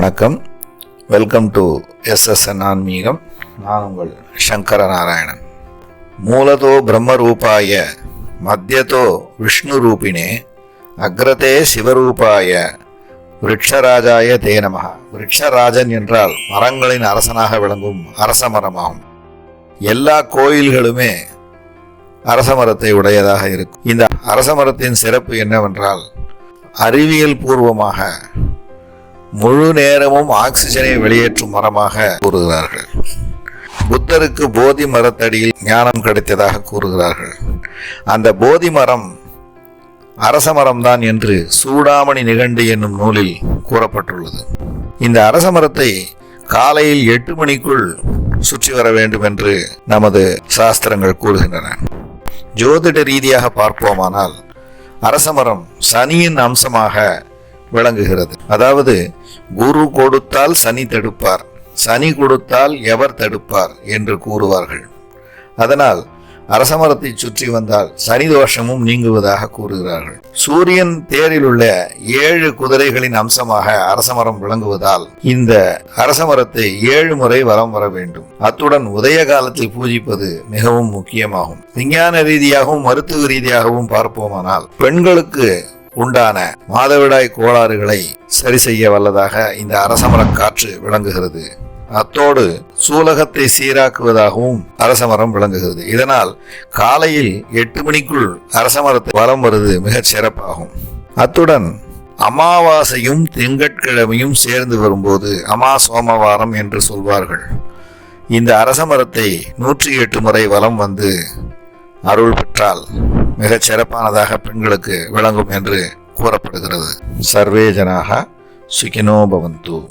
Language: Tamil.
வணக்கம். வெல்கம் டு எஸ்எஸ்என் ஆன்மீகம். நான் உங்கள் சங்கர நாராயணன் மூலதோ பிரம்மரூபாய மத்தியதோ விஷ்ணு ரூபிணே அக்ரதே சிவரூபாய விருட்சராஜாய தே நமः விருட்சராஜன் என்றால் மரங்களின் அரசனாக விளங்கும் அரச மரமாகும். எல்லா கோயில்களுமே அரச மரத்தை உடையதாக இருக்கும். இந்த அரச மரத்தின் சிறப்பு என்னவென்றால் அறிவியல் பூர்வமாக முழு நேரமும் ஆக்சிஜனை வெளியேற்றும் மரமாக கூறுகிறார்கள். புத்தருக்கு போதி மரத்தடியில் ஞானம் கிடைத்ததாக கூறுகிறார்கள். அந்த போதி மரம் அரச மரம்தான் என்று சூடாமணி நிகண்டு என்னும் நூலில் கூறப்பட்டுள்ளது. இந்த அரச மரத்தை காலையில் எட்டு மணிக்குள் சுற்றி வர வேண்டும் என்று நமது சாஸ்திரங்கள் கூறுகின்றன. ஜோதிட ரீதியாக பார்ப்போமானால் அரசமரம் சனியின் அம்சமாக விளங்குகிறது. அதாவது குரு கொடுத்தால் சனி தடுப்பார். சனி கொடுத்தால் எவர் தடுப்பார் என்று கூறுவார்கள். அதனால் அரசமரத்தை சுற்றி வந்தால் சனி தோஷமும் நீங்குவதாக கூறுகிறார்கள். சூரியன் தேரில் உள்ள ஏழு குதிரைகளின் அம்சமாக அரசமரம் விளங்குவதால் இந்த அரசமரத்தை ஏழு முறை வரம் வர வேண்டும். அத்துடன் உதய காலத்தில் பூஜிப்பது மிகவும் முக்கியமாகும். விஞ்ஞான ரீதியாகவும் மருத்துவ ரீதியாகவும் பார்ப்போமானால் பெண்களுக்கு உண்டான மாதவிடாய் கோளாறுகளை சரி செய்ய வல்லதாக இந்த அரசமரம் காற்று விளங்குகிறது. அத்தோடு சூலகத்தை சீராக்குவதாகவும் அரசமரம் விளங்குகிறது. இதனால் காலையில் எட்டு மணிக்குள் அரசமரத்தை வலம் வருவது மிகச் சிறப்பாகும். அத்துடன் அமாவாசையும் திங்கட்கிழமையும் சேர்ந்து வரும்போது அமா சோமவாரம் என்று சொல்வார்கள். இந்த அரசமரத்தை நூற்றி எட்டு முறை வலம் வந்து அருள் பெற்றால் மிகச் சிறப்பானதாக பெண்களுக்கு விளங்கும் என்று கூறப்படுகிறது. சர்வே ஜனாக சுகினோ பவந்து.